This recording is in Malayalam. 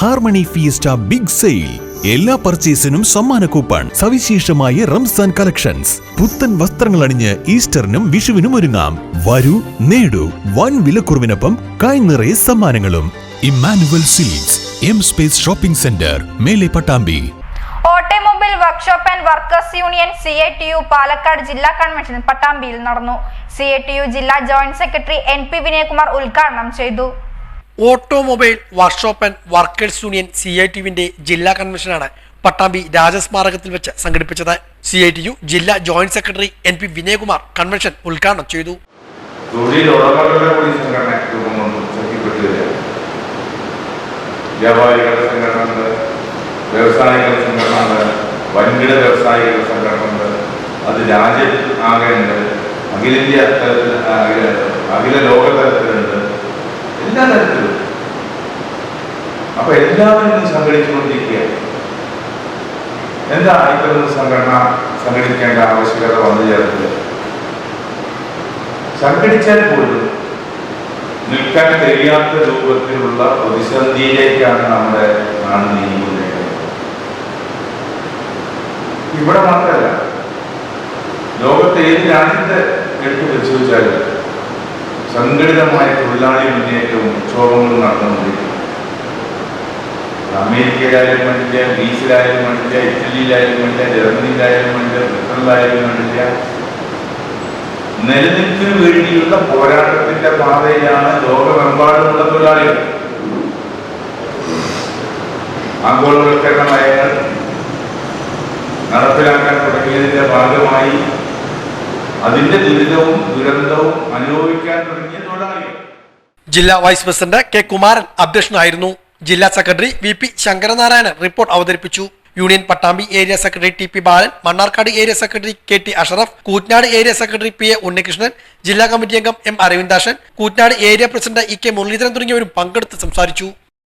Harmony fiesta big sale. എല്ലാ പർച്ചേസിനും സമ്മാന കൂപ്പൺ സവിശേഷമായ റംസാൻ കളക്ഷൻസ്. പുത്തൻ വസ്ത്രങ്ങൾ അണിഞ്ഞ് ഈസ്റ്ററിനും വിഷുവിനും ഒരുങ്ങാം. വരൂ നേടൂ വൻ വിലക്കുറവിനൊപ്പം കായ് നിറയെ സമ്മാനങ്ങളും. Emmanuel silks M space shopping centre Mele Pattambi. Automobile workshop and workers union C I T U Palakkad ജില്ലാ കൺവെൻഷൻ പട്ടാമ്പിയിൽ നടന്നു. സി ഐ ടി യു ജില്ലാ joint secretary N P Vinayakumar ഉദ്ഘാടനം ചെയ്തു. Automobile workshop and workers union C I T യുവിന്റെ ജില്ലാ കൺവെൻഷനാണ് പട്ടാമ്പി രാജസ്മാരകത്തിൽ വെച്ച് സംഘടിപ്പിച്ചത്. സി ഐ ടി യു ജില്ലാ joint secretary N P Vinayakumar convention ഉദ്ഘാടനം ചെയ്തു. വ്യാപാരികളുടെ സംഘടനകൾ വ്യവസായികളുടെ സംഘടന ഉണ്ട് വൻകിട വ്യവസായികളുടെ സംഘടന അത് രാജ്യത്ത് ആകെ ഉണ്ട്. അഖിലേന്ത്യാ അഖില ലോക അപ്പൊ എല്ലാവരും സംഘടിച്ചുകൊണ്ടിരിക്കുകയാണ്. എന്താ ഇത്തരം സംഘടന സംഘടിക്കേണ്ട ആവശ്യകത വന്നു ചേർന്നത്? സംഘടിച്ചാൽ പോലും നിൽക്കാൻ കഴിയാത്ത രൂപത്തിലുള്ള പ്രതിസന്ധിയിലേക്കാണ് നമ്മുടെ നാട് നീങ്ങിക്കൊണ്ടിരിക്കുന്നത്. ഇവിടെ മാത്രമല്ല ലോകത്തെ ഏത് രാജ്യത്തെ എടുത്തു പരിശോധിച്ചാലും സംഘടിതമായ തൊഴിലാളി മുന്നേറ്റവും ക്ഷോഭങ്ങളും നടന്നുകൊണ്ടിരിക്കുന്നു. അമേരിക്കയിലായാലും വേണ്ടില്ല ഗ്രീസിലായാലും വേണ്ടില്ല ഇറ്റലിയിലായാലും വേണ്ടില്ല ജർമ്മനിയിലായാലും വേണ്ടില്ല ബ്രിട്ടനിലായാലും വേണ്ടില്ല. നിലനിൽപ്പിന് വേണ്ടിയുള്ള പോരാട്ടത്തിന്റെ പാതയിലാണ് ലോകമെമ്പാടുമുള്ള തൊഴിലാളികൾ. ആഗോളവൽക്കരണ നയങ്ങൾ നടപ്പിലാക്കാൻ തുടങ്ങിയതിന്റെ ഭാഗമായി അതിന്റെ ദുരിതവും ദുരന്തവും അനുഭവിക്കാൻ തുടങ്ങിയ തൊഴിലാളികൾ. ജില്ലാ വൈസ് പ്രസിഡന്റ് കെ കുമാരൻ അധ്യക്ഷനായിരുന്നു. ജില്ലാ secretary V P Sankaranarayanan report അവതരിപ്പിച്ചു. Union Pattambi area secretary T P Balan Mannarkkad area secretary K T Ashraf Koottanad area secretary P A Unnikrishnan ജില്ലാ കമ്മിറ്റി അംഗം M Aravindashan Koottanad area president E K Muraleedharan തുടങ്ങിയവരും പങ്കെടുത്ത് സംസാരിച്ചു.